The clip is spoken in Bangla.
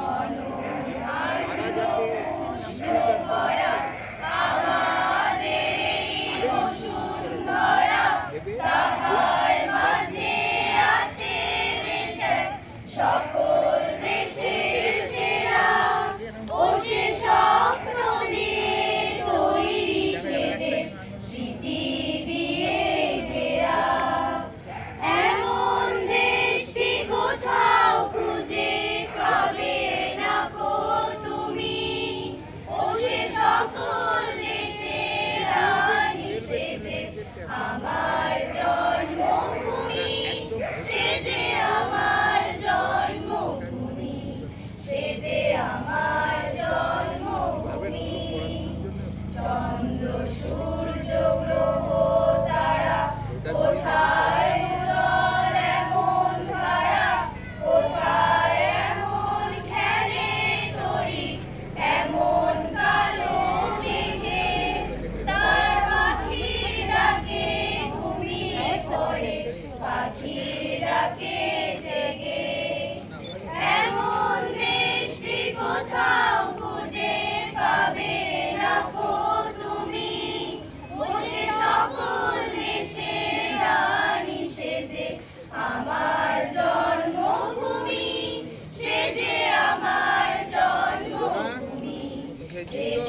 Hallelujah. হয়েছিল